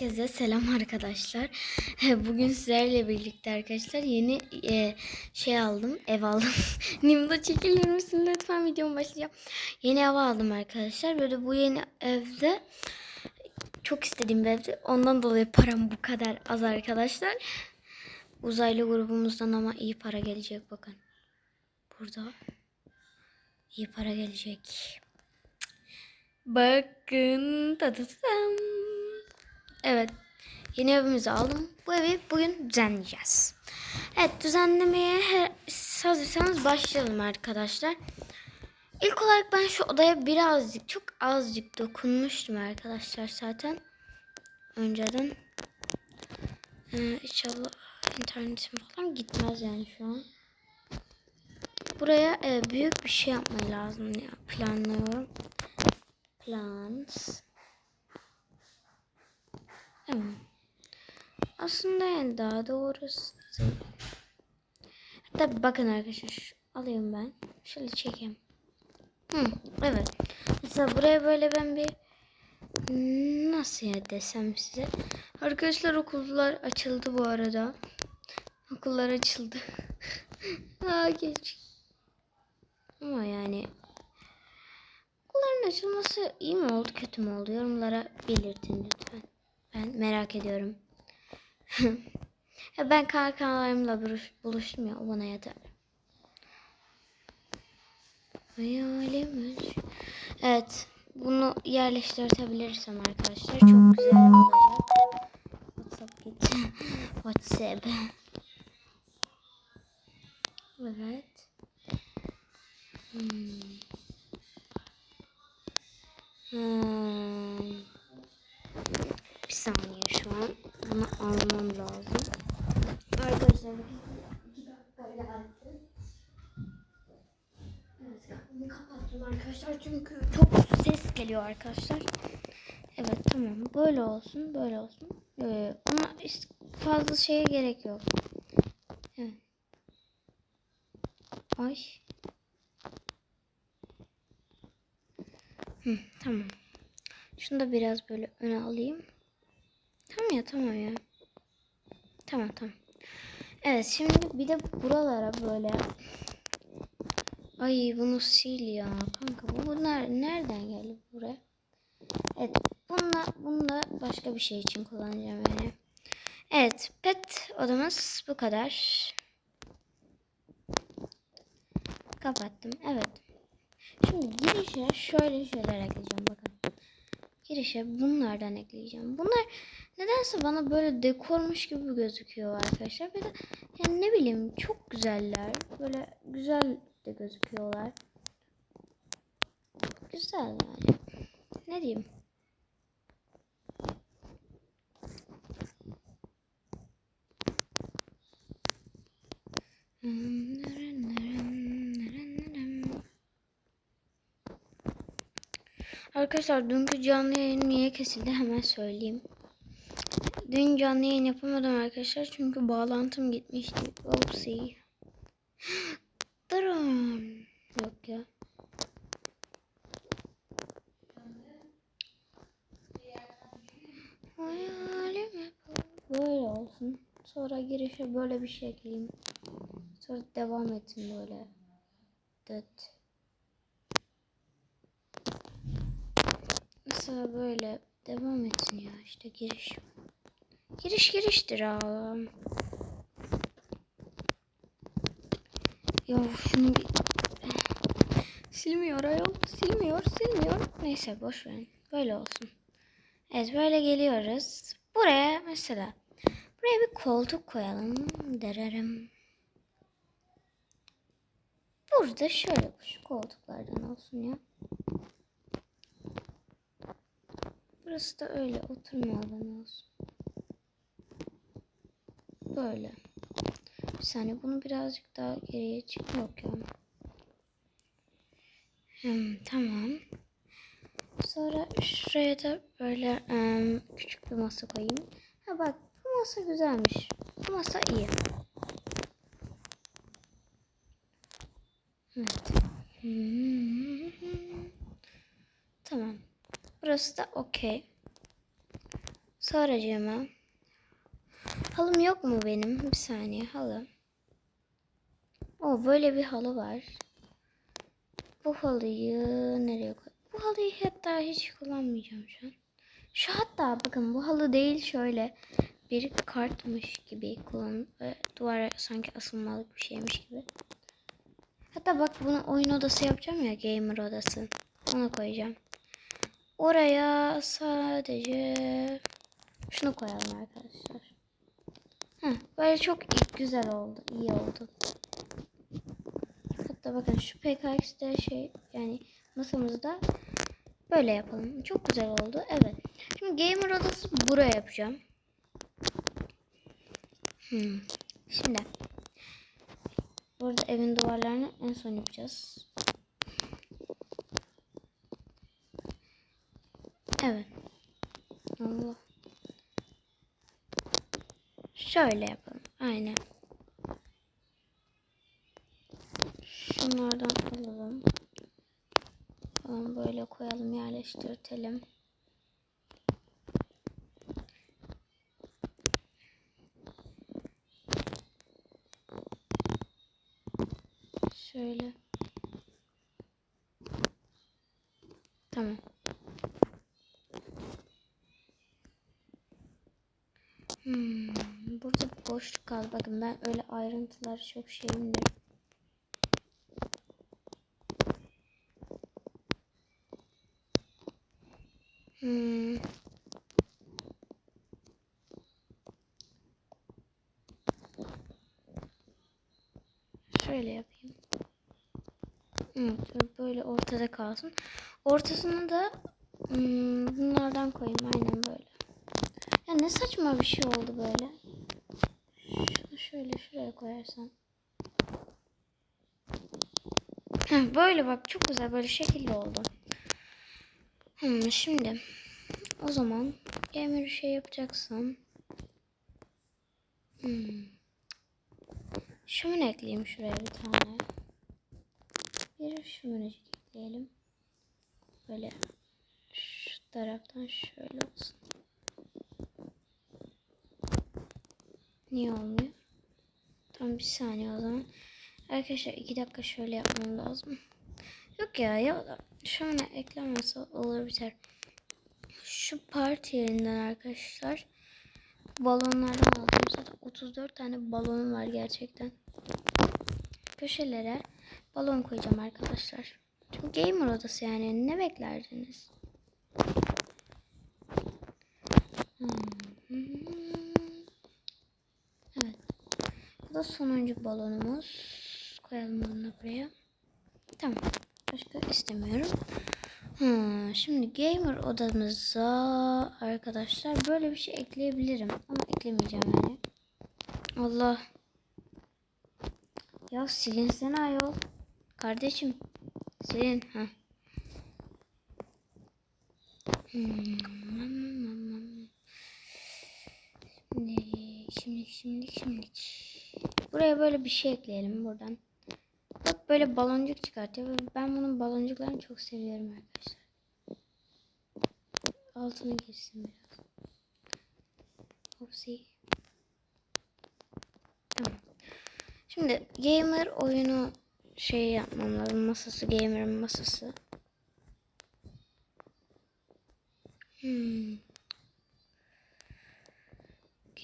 Herkese selam arkadaşlar. Bugün sizlerle birlikte arkadaşlar yeni e, şey aldım, ev aldım. Nimda çekilir misin lütfen videom başlayacağım. Yeni ev aldım arkadaşlar. Böyle bu yeni evde çok istediğim bir evde. Ondan dolayı param bu kadar az arkadaşlar. Uzaylı grubumuzdan ama iyi para gelecek bakın. Burada iyi para gelecek. Bakın tatatam. Evet. Yeni evimizi aldım. Bu evi bugün düzenleyeceğiz. Evet düzenlemeye her, hazırsanız başlayalım arkadaşlar. İlk olarak ben şu odaya birazcık çok azıcık dokunmuştum arkadaşlar zaten. Önceden. Ee, inşallah internetim falan gitmez yani şu an. Buraya e, büyük bir şey yapmayı lazım ya planlıyorum. Plans. Aslında yani daha doğrusu. Hatta bakın arkadaşlar alayım ben. Şöyle çekeyim. Hı, evet. Mesela buraya böyle ben bir nasıl ya desem size. Arkadaşlar okullar açıldı bu arada. Okullar açıldı. Aa geç. Ama yani okulların açılması iyi mi oldu kötü mü oldu yorumlara belirtin lütfen. Ben merak ediyorum. ben kankalarımla buluş, buluştum o bana yeter. Hayalimiz. Evet. Bunu yerleştirebilirsem arkadaşlar çok güzel olacak. WhatsApp gitti. WhatsApp. Evet. Hmm. Hmm. Saniye şu an. Bunu almam lazım. Arkadaşlar iki dakika geldi. Evet kapımı kapattım arkadaşlar çünkü çok ses geliyor arkadaşlar. Evet tamam böyle olsun böyle olsun. Ee, ama işte fazla şeye gerek yok. Evet. Ay. Hı, tamam. Şunu da biraz böyle öne alayım. Tamam ya tamam ya. Tamam tamam. Evet şimdi bir de buralara böyle Ay bunu sil ya kanka bu bunlar nereden geldi buraya? Evet bununla bununla başka bir şey için kullanacağım yani. Evet pet odamız bu kadar. Kapattım evet. Şimdi girişe şöyle şeyler ekleyeceğim bakın. Girişe bunlardan ekleyeceğim. Bunlar nedense bana böyle dekormuş gibi gözüküyor arkadaşlar. Bir de yani ne bileyim çok güzeller. Böyle güzel de gözüküyorlar. Güzel yani. Ne diyeyim? Arkadaşlar dünkü canlı yayın niye kesildi hemen söyleyeyim. Dün canlı yayın yapamadım arkadaşlar çünkü bağlantım gitmişti. Oopsie. Durun. Yok ya. Hayalim böyle olsun. Sonra girişe böyle bir şey ekleyeyim. Sonra devam etsin böyle. Dıt. Mesela böyle devam etsin ya işte giriş. Giriş giriştir ağam. Ya şunu bir... Silmiyor ayol. Silmiyor, silmiyor. Neyse boş verin. Böyle olsun. Evet böyle geliyoruz. Buraya mesela buraya bir koltuk koyalım. Dererim. Burada şöyle şu koltuklardan olsun ya. Burası da öyle oturma alanı olsun. Böyle. Bir saniye bunu birazcık daha geriye çık. Yok. Hmm, tamam. Sonra şuraya da böyle um, küçük bir masa koyayım. Ha bak bu masa güzelmiş. Bu masa iyi. Evet. Tamam. Burası da okey. Saracağıma. Halım yok mu benim? Bir saniye halı. O böyle bir halı var. Bu halıyı nereye koy? Bu halıyı hatta hiç kullanmayacağım şu an. Şu hatta bakın bu halı değil şöyle bir kartmış gibi kullan e, duvara sanki asılmalık bir şeymiş gibi. Hatta bak bunu oyun odası yapacağım ya gamer odası. Onu koyacağım. Oraya sadece şunu koyalım arkadaşlar. Heh, böyle çok güzel oldu. iyi oldu. Hatta bakın şu PKX'de şey yani masamızda böyle yapalım. Çok güzel oldu. Evet. Şimdi gamer odası buraya yapacağım. Hmm. Şimdi burada evin duvarlarını en son yapacağız. Evet. Allah. Şöyle yapalım. Aynen. Şunlardan alalım. Falan böyle koyalım, yerleştirtelim. Şöyle. Tamam. Hmm, burada boşluk kaldı. Bakın ben öyle ayrıntılar çok şeyimdir. Hmm. Şöyle yapayım. Evet, böyle ortada kalsın. Ortasına da hmm, bunlardan koyayım aynen böyle. Ya ne saçma bir şey oldu böyle. Şöyle şuraya koyarsam. Heh, böyle bak çok güzel böyle şekilli oldu. Hmm, şimdi o zaman gamer şey yapacaksam hmm. Şömine ekleyeyim şuraya bir tane. Bir şöminecik ekleyelim. Böyle şu taraftan şöyle olsun. Niye olmuyor? Tam bir saniye o zaman. Arkadaşlar iki dakika şöyle yapmam lazım. Yok ya ya şöyle eklenmesi olur biter. Şu parti yerinden arkadaşlar balonlardan aldım. Zaten 34 tane balonum var gerçekten. Köşelere balon koyacağım arkadaşlar. Çünkü gamer odası yani ne beklerdiniz? Hmm. Evet. Bu da sonuncu balonumuz. Koyalım onu buraya. Tamam. Başka istemiyorum. Hmm, şimdi gamer odamıza arkadaşlar böyle bir şey ekleyebilirim. Ama eklemeyeceğim yani. Allah. Ya silinsene ayol. Kardeşim. Silin. Ha. Hmm. Şimdi, şimdi, şimdi, şimdi. Buraya böyle bir şey ekleyelim buradan. Bak böyle baloncuk çıkartıyor. Ben bunun baloncuklarını çok seviyorum arkadaşlar. Altına girsin biraz. Hopsi. Tamam. Şimdi gamer oyunu şey yapmam lazım. Masası gamer'ın masası. Hmm.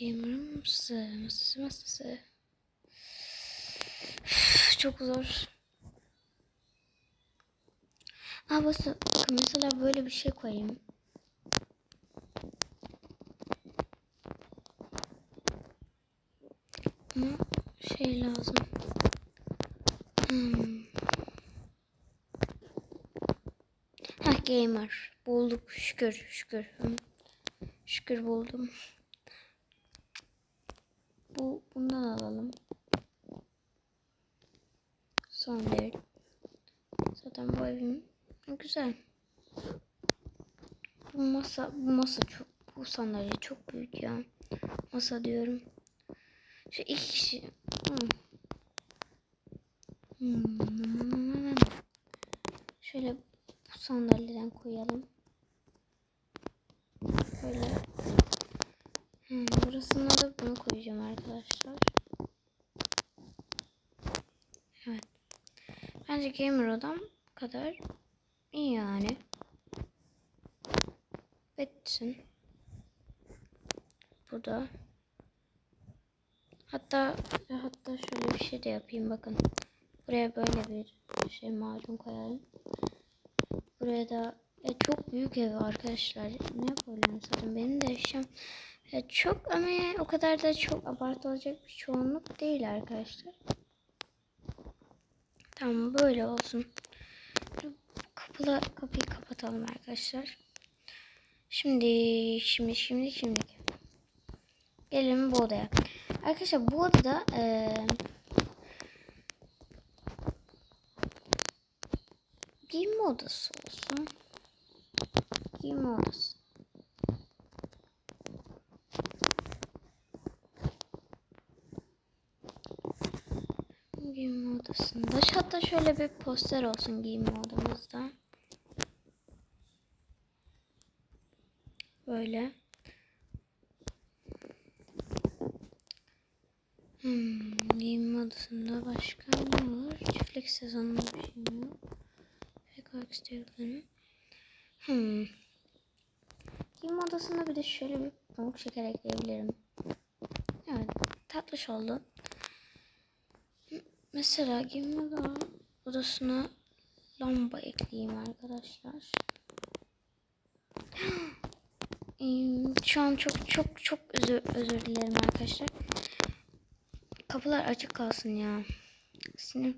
Gamer'ın masası. Masası masası. Çok zor. Aa bakın mesela böyle bir şey koyayım. Ama şey lazım. Hmm. Heh gamer. Bulduk şükür şükür. Şükür buldum. Bu bundan alalım. Son değil. Zaten bu evim güzel. Bu masa bu masa çok bu sandalye çok büyük ya. Masa diyorum. Şu iki kişi. Hmm. Hmm. Şöyle bu sandalyeden koyalım. Böyle Arasına da bunu koyacağım arkadaşlar. Evet. Bence gamer odam bu kadar iyi yani. Bitsin. Burada. Hatta hatta şöyle bir şey de yapayım bakın. Buraya böyle bir şey macun koyalım. Buraya da ya çok büyük ev arkadaşlar. Ne yapabilirim zaten benim de eşyam ya çok ama yani o kadar da çok abartılacak bir çoğunluk değil arkadaşlar. Tamam böyle olsun. Kapıla, kapıyı kapatalım arkadaşlar. Şimdi şimdi şimdi şimdi. Gelelim bu odaya. Arkadaşlar bu odada eee giyinme odası olsun. Giyinme odası. Giyinme odasında. Hatta şöyle bir poster olsun giyinme odamızda. Böyle. Hmm, giyinme odasında başka ne var? Çiftlik sezonunda bir şey yok? Pek ekstrelerini. Hmm. Giyinme odasında bir de şöyle bir pamuk şeker ekleyebilirim. Evet, tatlış oldu. Mesela giyinme oda- odasına lamba ekleyeyim arkadaşlar. Şu an çok çok çok özür, özür dilerim arkadaşlar. Kapılar açık kalsın ya. Sinir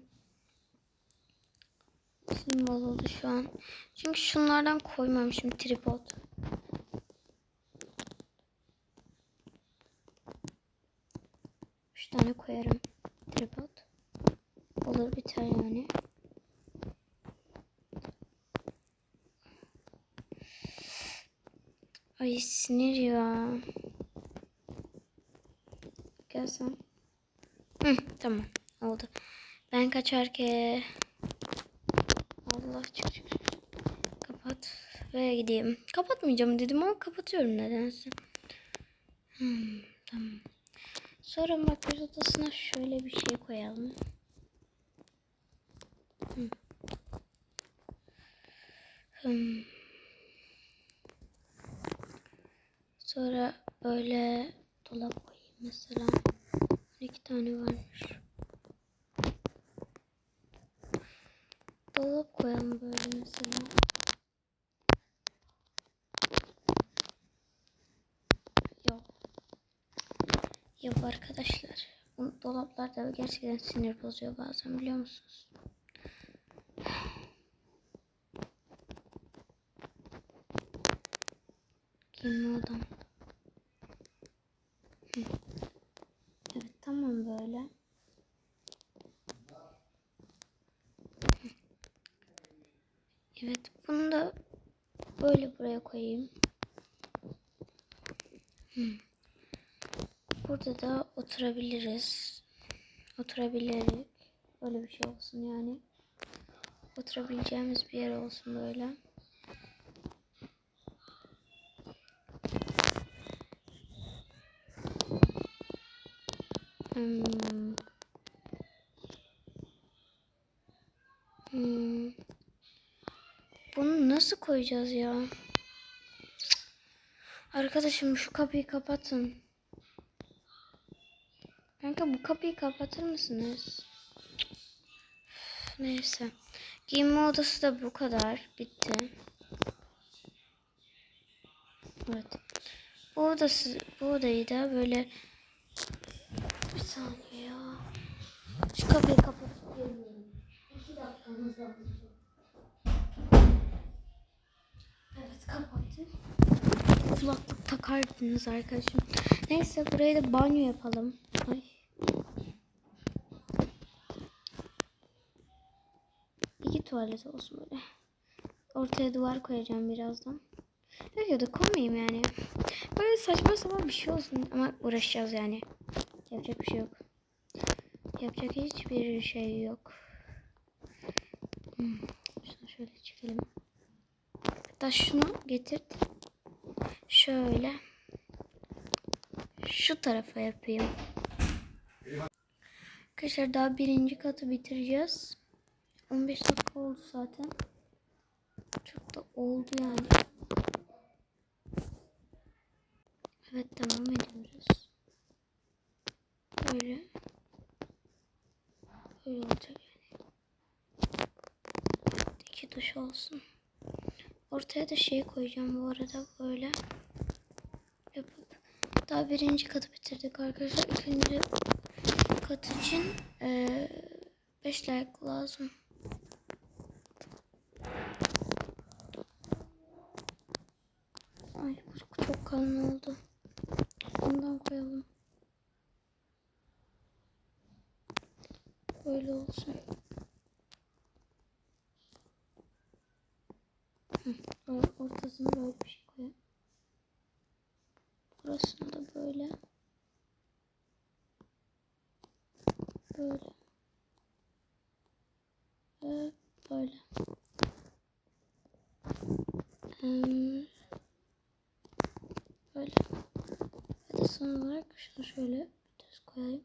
Sinirim bozuldu şu an. Çünkü şunlardan koymamışım tripod. Üç tane koyarım tripod. Olur biter yani. Ay sinir ya. Gel sen. Hı, tamam oldu. Ben kaçarken Allah çık çık çık. Kapat ve gideyim. Kapatmayacağım dedim ama kapatıyorum nedense. Hmm, tamam. Sonra makyaj odasına şöyle bir şey koyalım. Hmm. Sonra böyle dolap koyayım mesela. İki tane varmış. Dolap koyalım böyle mesela. Yok. Yok arkadaşlar. Dolaplar da gerçekten sinir bozuyor bazen biliyor musunuz? Giyinme odam. Evet tamam böyle. Evet bunu da böyle buraya koyayım. Burada da oturabiliriz. Oturabiliriz. Böyle bir şey olsun yani. Oturabileceğimiz bir yer olsun böyle. Hmm. Bunu nasıl koyacağız ya? Arkadaşım şu kapıyı kapatın. Kanka bu kapıyı kapatır mısınız? Üf, Neyse. Giyinme odası da bu kadar. Bitti. Evet. Bu odası, bu odayı da böyle bir saniye ya. Şu kapıyı kapatıp geliyorum. İki dakikamız var. Evet kapattım. Kulaklık takardınız arkadaşım. Neyse buraya da banyo yapalım. Ay. İki tuvalet olsun böyle. Ortaya duvar koyacağım birazdan. Yok ya da koymayayım yani. Böyle saçma sapan bir şey olsun ama uğraşacağız yani. Yapacak bir şey yok. Yapacak hiçbir şey yok. Hmm. Şunu şöyle çekelim. Hatta şunu getir. Şöyle. şu tarafa yapayım. Arkadaşlar daha birinci katı bitireceğiz. 15 dakika oldu zaten. Çok da oldu yani. Evet devam ediyoruz. Böyle. Böyle olacak yani. İki duş olsun. Ortaya da şey koyacağım bu arada böyle. Yapıp. Daha birinci katı bitirdik arkadaşlar. İkinci kat için 5 like lazım. Ay bu çok kalın oldu. Ondan koyalım. Böyle olsun. Ortasına böyle bir şey koyalım. Burasını da böyle. Böyle. Ve böyle. Hmm. Böyle. Ve de son olarak şunu şöyle düz koyayım.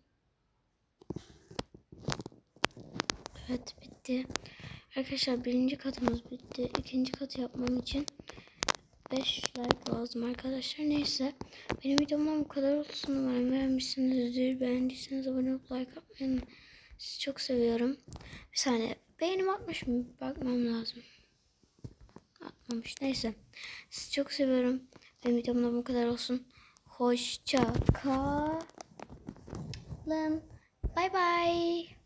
Evet bitti. Arkadaşlar birinci katımız bitti. İkinci katı yapmam için 5 like lazım arkadaşlar. Neyse. Benim videomdan bu kadar olsun. Umarım beğenmişsinizdir. Beğendiyseniz abone olup like atmayı Sizi çok seviyorum. Bir saniye. Beğenim atmış mı? Bakmam lazım. Atmamış. Neyse. Sizi çok seviyorum. Benim videomdan bu kadar olsun. Hoşça kalın. Bye bye.